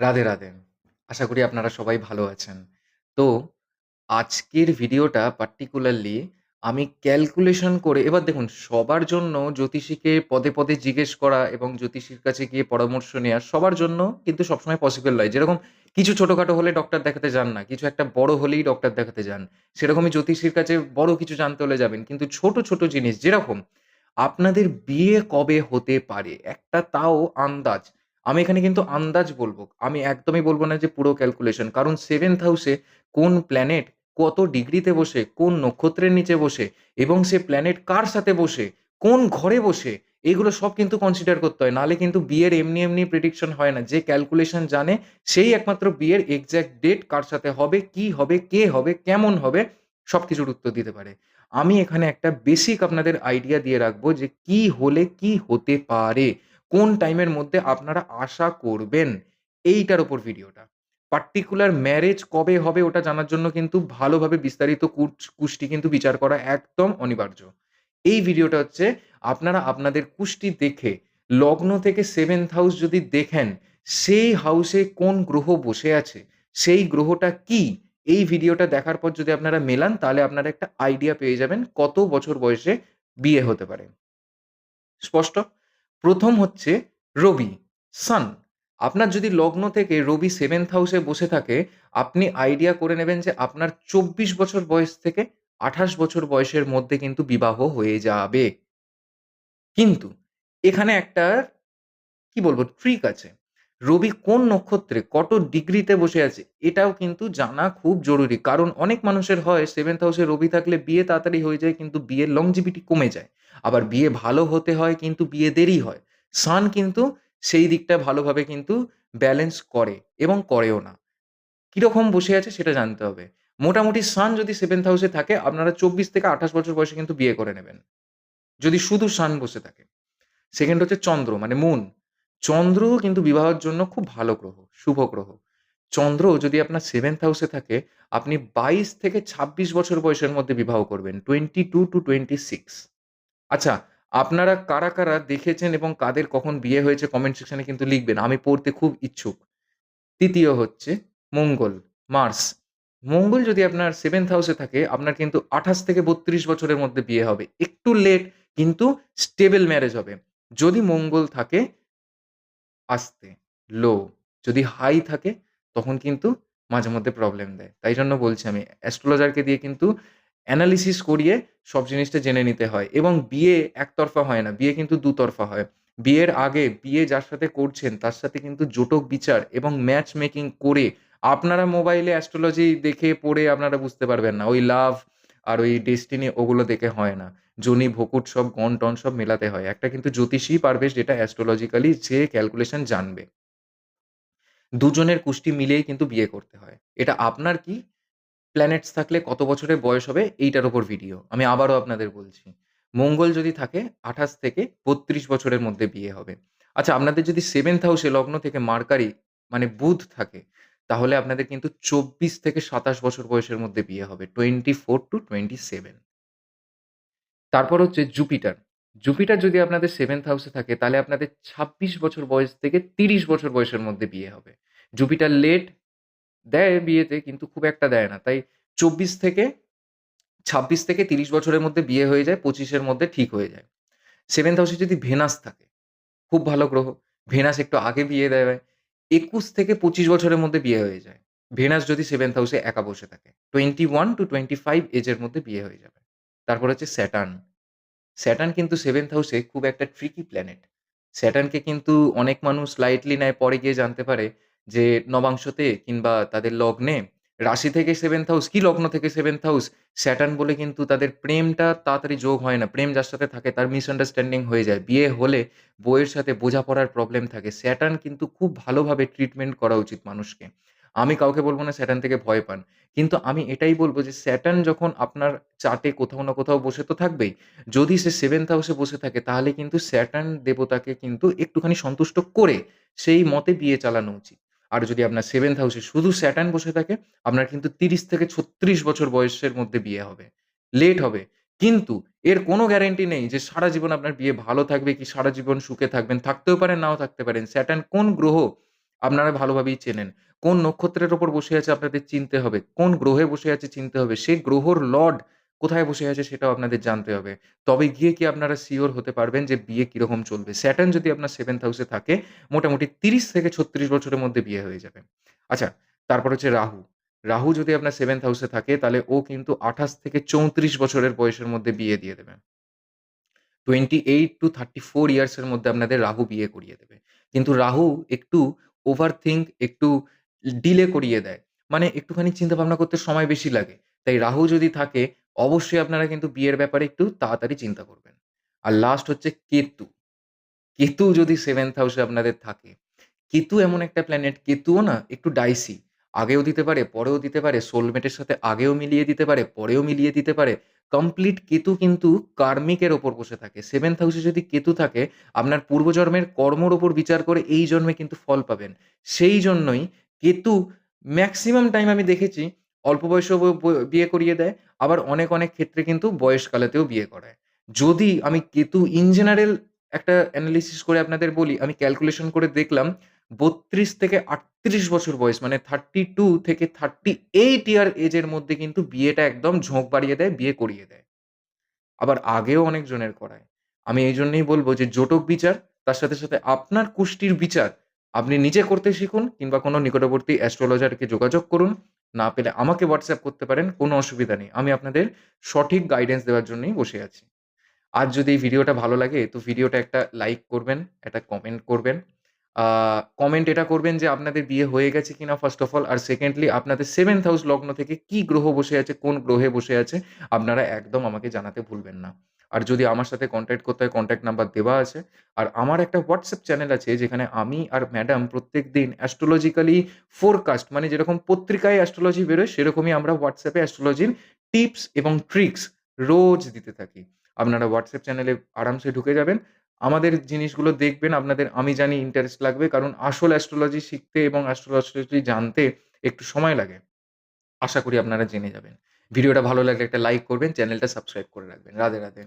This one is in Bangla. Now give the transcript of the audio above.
রাধে, রাধে। আশা করি আপনারা সবাই ভালো আছেন। তো আজকের ভিডিওটা পার্টিকুলারলি আমি ক্যালকুলেশন করে এবার দেখুন সবার জন্য জ্যোতিষীকে পদে, পদে জিজ্ঞেস করা এবং জ্যোতিষীর কাছে গিয়ে পরামর্শ নেওয়া সবার জন্য কিন্তু সবসময় পসিবল নয়। যেরকম কিছু ছোটোখাটো হলে ডক্টর দেখাতে যান না। কিছু একটা বড় হলেই ডক্টর দেখাতে যান। সেরকমই জ্যোতিষীর কাছে বড় কিছু জানতে হলে যাবেন। কিন্তু ছোট, ছোট জিনিস যেরকম আপনাদের বিয়ে কবে হতে পারে? একটা তাও আন্দাজ। আমি এখানে কিন্তু আন্দাজ বলব। আমি একদমই বলব না যে পুরো ক্যালকুলেশন। কারণ 7th হাউসে কোন প্ল্যানেট কত ডিগ্রিতে বসে, কোন নক্ষত্রের নিচে বসে এবং সে প্ল্যানেট কার সাথে বসে, কোন ঘরে বসে এগুলো সব কিন্তু কনসিডার করতে হয়। নাহলে কিন্তু বিয়ের এমনি, এমনি প্রেডিকশন হয় না। যে ক্যালকুলেশন জানে সেই একমাত্র বিয়ের এক্স্যাক্ট ডেট কার সাথে হবে, কি হবে, কে হবে, কেমন হবে সব কিছুর উত্তর দিতে পারে। আমি এখানে একটা বেসিক আপনাদের আইডিয়া দিয়ে রাখব যে কি হলে কি হতে পারে? কোন টাইমের মধ্যে আপনারা আশা করবেন? এইটার ওপর ভিডিওটা। পার্টিকুলার ম্যারেজ কবে হবে ওটা জানার জন্য কিন্তু ভালোভাবে বিস্তারিত কুষ্টি কিন্তু বিচার করা একদম অনিবার্য। এই ভিডিওটা হচ্ছে আপনারা আপনাদের কুষ্টি দেখে লগ্ন থেকে 7th হাউস যদি দেখেন, সেই হাউসে কোন গ্রহ বসে আছে, সেই গ্রহটা কি? এই ভিডিওটা দেখার পর যদি আপনারা মেলান তাহলে আপনারা একটা আইডিয়া পেয়ে যাবেন কত বছর বয়সে বিয়ে হতে পারে। স্পষ্ট? ১ম হচ্ছে রবি, সান। আপনার যদি লগ্ন থেকে রবি সেভেন্থ হাউসে বসে থাকে, আপনি আইডিয়া করে নেবেন যে আপনার ২৪ বছর বয়স থেকে ২৮ বছর বয়সের মধ্যে কিন্তু বিবাহ হয়ে যাবে। কিন্তু এখানে একটা কি বলব ট্রিক আছে। রবি কোন নক্ষত্রে কত ডিগ্রিতে বসে আছে, এটাও কিন্তু জানা খুব জরুরি। কারণ অনেক মানুষের হয় 7th হাউসে রবি থাকলে বিয়ে তাড়াতাড়ি হয়ে যায়, কিন্তু বিয়ের longevity কমে যায়। আবার বিয়ে ভালো হতে হয়, কিন্তু বিয়ে দেরি হয়। সান কিন্তু সেই দিকটা ভালোভাবে কিন্তু ব্যালেন্স করে এবং করেও না। কীরকম বসে আছে সেটা জানতে হবে। মোটামুটি সান যদি 7th হাউসে থাকে, আপনারা ২৪ থেকে ২৮ বছর বয়সে কিন্তু বিয়ে করে নেবেন। যদি শুধু সান বসে থাকে। সেকেন্ড হচ্ছে চন্দ্র মানে মুন। চন্দ্রও কিন্তু বিবাহের জন্য খুব ভালো গ্রহ, শুভ গ্রহ। চন্দ্র যদি আপনার 7th হাউসে থাকে, আপনি ২২ থেকে ২৬ বছর বয়সের মধ্যে বিবাহ করবেন। 22 টু 26 আচ্ছা, আপনারা কারা, কারা দেখেছেন এবং কাদের কখন বিয়ে হয়েছে কমেন্ট সেকশনে কিন্তু লিখবেন। আমি পড়তে খুব ইচ্ছুক। তৃতীয় হচ্ছে মঙ্গল, মার্স। মঙ্গল যদি আপনার 7th হাউসে থাকে, আপনার কিন্তু ২৮ থেকে ৩২ বছরের মধ্যে বিয়ে হবে। একটু লেট কিন্তু স্টেবল ম্যারেজ হবে। যদি মঙ্গল থাকে আস্তে, লো। যদি হাই থাকে তখন কিন্তু মাঝে মধ্যে প্রবলেম দেয়। তাই জন্য বলছি আমি অ্যাস্ট্রোলজারকে দিয়ে কিন্তু অ্যানালিসিস করিয়ে সব জিনিসটা জেনে নিতে হয় এবং বিয়ে একতরফা হয় না। বিয়ে কিন্তু দুতরফা হয়। বিয়ের আগে বিয়ে যার সাথে করছেন তার সাথে কিন্তু জোটক বিচার এবং ম্যাচ মেকিং করে আপনারা মোবাইলে অ্যাস্ট্রোলজি দেখে পড়ে আপনারা বুঝতে পারবেন না। ওই লাভ আর ওই ডেস্টিনি ওগুলো দেখে হয় না। জনি, ভকুট সব গণ-টন সব মেলাতে হয়। একটা কিন্তু জ্যোতিষীই পারবে যেটা অ্যাস্ট্রোলজিক্যালি যে ক্যালকুলেশন জানবে। দুজনের কুষ্টি মিলিয়েই কিন্তু বিয়ে করতে হয়। এটা আপনার কি প্ল্যানেটস থাকলে কত বছরে বয়স হবে এইটার ওপর ভিডিও। আমি আবারও আপনাদের বলছি। মঙ্গল যদি থাকে ২৮ থেকে ৩২ বছরের মধ্যে বিয়ে হবে। আচ্ছা আপনাদের যদি 7th হাউসে লগ্ন থেকে মার্কারি মানে বুধ থাকে, তাহলে আপনাদের কিন্তু ২৪ থেকে ২৭ বছর বয়সের মধ্যে বিয়ে হবে। 24 টু 27 তারপর হচ্ছে জুপিটার। জুপিটার যদি আপনাদের 7th হাউসে থাকে তাহলে আপনাদের ২৬ বছর বয়স থেকে ৩০ বছর বয়সের মধ্যে বিয়ে হবে। জুপিটার লেট দেয় বিয়েতে কিন্তু খুব একটা দেয় না। তাই ২৪ থেকে ২৬ থেকে ৩০ বছরের মধ্যে বিয়ে হয়ে যায়, পঁচিশের মধ্যে ঠিক হয়ে যায়। 7th হাউসে যদি ভেনাস থাকে, খুব ভালো গ্রহ। ভেনাস একটু আগে বিয়ে দেয়। ২১ থেকে ২৫ বছরের মধ্যে বিয়ে হয়ে যায়। ভেনাস যদি 7th হাউসে একা বসে থাকে। 21 টু 25 এজের মধ্যে বিয়ে হয়ে যাবে। তারপর হচ্ছে স্যাটার্ন। স্যাটার্ন কিন্তু 7th হাউসে খুব একটা ট্রিকি প্ল্যানেট। স্যাটার্নকে কিন্তু অনেক মানুষ লাইটলি নেয়, পরে গিয়ে জানতে পারে যে নবাংশতে কিংবা তাদের লগ্নে রাশি থেকে 7th হাউস কি লগ্ন থেকে 7th হাউস স্যাটার্ন বলে কিন্তু তাদের প্রেমটা তাড়াতাড়ি যোগ হয় না। প্রেম যার সাথে থাকে তার মিসআন্ডারস্ট্যান্ডিং হয়ে যায়। বিয়ে হলে বইয়ের সাথে বোঝাপড়ার প্রবলেম থাকে। স্যাটার্ন কিন্তু খুব ভালোভাবে ট্রিটমেন্ট করা উচিত মানুষকে। আমি কাউকে বলব না স্যাটার্ন থেকে ভয় পান। কিন্তু আমি এটাই বলব যে স্যাটার্ন যখন আপনার চাটে কোথাও না কোথাও বসে তো থাকবেই। যদি সে 7th হাউসে বসে থাকে তাহলে কিন্তু স্যাটার্ন দেবতাকে কিন্তু একটুখানি সন্তুষ্ট করে সেই মতে বিয়ে চালানো উচিত। আর যদি আপনার 7th হাউসে শুধু স্যাটার্ন বসে থাকে, আপনার কিন্তু ৩০ থেকে ৩৬ বছর বয়সের মধ্যে বিয়ে হবে। লেট হবে। কিন্তু এর কোনো গ্যারান্টি নেই যে সারা জীবন আপনার বিয়ে ভালো থাকবে কি সারা জীবন সুখে থাকবেন। থাকতেও পারেন, নাও থাকতে পারেন। স্যাটার্ন কোন গ্রহ আপনারা ভালোভাবেই চেনেন। কোন নক্ষত্রের ওপর বসে আছে আপনাদের চিনতে হবে। কোন গ্রহে বসে আছে চিনতে হবে। সেই গ্রহর লর্ড কোথায় বসে আছে সেটাও আপনাদের জানতে হবে। তবে গিয়ে কি আপনারা সিওর হতে পারবেন যে বিয়ে কীরকম চলবে। স্যাটার্ন যদি আপনার 7th হাউসে থাকে, মোটামুটি ৩০ থেকে ৩৬ বছরের মধ্যে বিয়ে হয়ে যাবে। আচ্ছা তারপর হচ্ছে রাহু। রাহু যদি আপনার 7th হাউসে থাকে, তাহলে ও কিন্তু ২৮ থেকে ৩৪ বছরের বয়সের মধ্যে বিয়ে দিয়ে দেবে। Twenty eight to thirty four ইয়ার্সের মধ্যে আপনাদের রাহু বিয়ে করিয়ে দেবে। কিন্তু রাহু একটু ওভার থিঙ্ক একটু ডিলে করিয়ে দেয়। মানে একটুখানি চিন্তা ভাবনা করতে সময় বেশি লাগে। তাই রাহু যদি থাকে অবশ্যই আপনারা কিন্তু বিয়ের ব্যাপারে একটু তাড়াতাড়ি চিন্তা করবেন। আর লাস্ট হচ্ছে কেতু। কেতু যদি 7th হাউসে আপনাদের থাকে, কেতু এমন একটা প্ল্যানেট কেতুও না একটু ডাইসি। আগেও দিতে পারে, পরেও দিতে পারে, সোলমেটের সাথে আগেও মিলিয়ে দিতে পারে, পরেও মিলিয়ে দিতে পারে। কমপ্লিট কেতু কিন্তু কার্মিকের ওপর বসে থাকে। 7th হাউসে যদি কেতু থাকে, আপনার পূর্বজন্মের কর্মর ওপর বিচার করে এই জন্মে কিন্তু ফল পাবেন। সেই জন্যই কেতু ম্যাক্সিমাম টাইম আমি দেখেছি অল্প বয়সেও বিয়ে করিয়ে দেয়। আবার অনেক, অনেক ক্ষেত্রে কিন্তু বয়সকালেতেও বিয়ে করায়। যদি আমি কেতু ইন জেনারেল একটা অ্যানালিসিস করে আপনাদের বলি, আমি ক্যালকুলেশন করে দেখলাম ৩২ থেকে ৩৮ বছর বয়স মানে 32 থেকে 38 ইয়ার এজের মধ্যে কিন্তু বিয়েটা একদম ঝোঁক বাড়িয়ে দেয়, বিয়ে করিয়ে দেয়। আবার আগেও অনেকজনের করায়। আমি এইজন্যই বলব যে জোটক বিচার, তার সাথে, সাথে আপনার কুষ্টির বিচার আপনি নিজে করতে শিখুন কিংবা কোনো নিকটবর্তী অ্যাস্ট্রোলজারকে যোগাযোগ করুন। না পেলে আমাকে হোয়াটসঅ্যাপ করতে পারেন, কোনো অসুবিধা নেই। আমি আপনাদের সঠিক গাইডেন্স দেওয়ার জন্যই বসে আছি। আর যদি এই ভিডিওটা ভালো লাগে তো ভিডিওটা একটা লাইক করবেন, একটা কমেন্ট করবেন। কমেন্ট এটা করবেন যে আপনাদের বিয়ে হয়ে গেছে কিনা ফার্স্ট অফ অল আর সেকেন্ডলি আপনাদের 7th হাউস লগ্ন থেকে কি গ্রহ বসে আছে, কোন গ্রহে বসে আছে আপনারা একদম আমাকে জানাতে ভুলবেন না। আর যদি আমার সাথে কনট্যাক্ট করতে হয় কনট্যাক্ট নাম্বার দেওয়া আছে। আর আমার একটা হোয়াটসঅ্যাপ চ্যানেল আছে, যেখানে আমি আর ম্যাডাম প্রত্যেক দিন অ্যাস্ট্রোলজিক্যালি ফোরকাস্ট মানে যেরকম পত্রিকায় অ্যাস্ট্রোলজি বেরোয়, সেরকমই আমরা হোয়াটসঅ্যাপে অ্যাস্ট্রোলজির টিপস এবং ট্রিক্স রোজ দিতে থাকি। আপনারা হোয়াটসঅ্যাপ চ্যানেলে আরামসে ঢুকে যাবেন। আমাদের জিনিসগুলো দেখবেন, আপনাদের, আমি জানি ইন্টারেস্ট লাগবে। কারণ আসল অ্যাস্ট্রোলজি শিখতে এবং অ্যাস্ট্রোলজি জানতে একটু সময় লাগে। আশা করি আপনারা জেনে যাবেন। ভিডিওটা ভালো লাগলে একটা লাইক করবেন, চ্যানেলটা সাবস্ক্রাইব করে রাখবেন। রাধে, রাধে।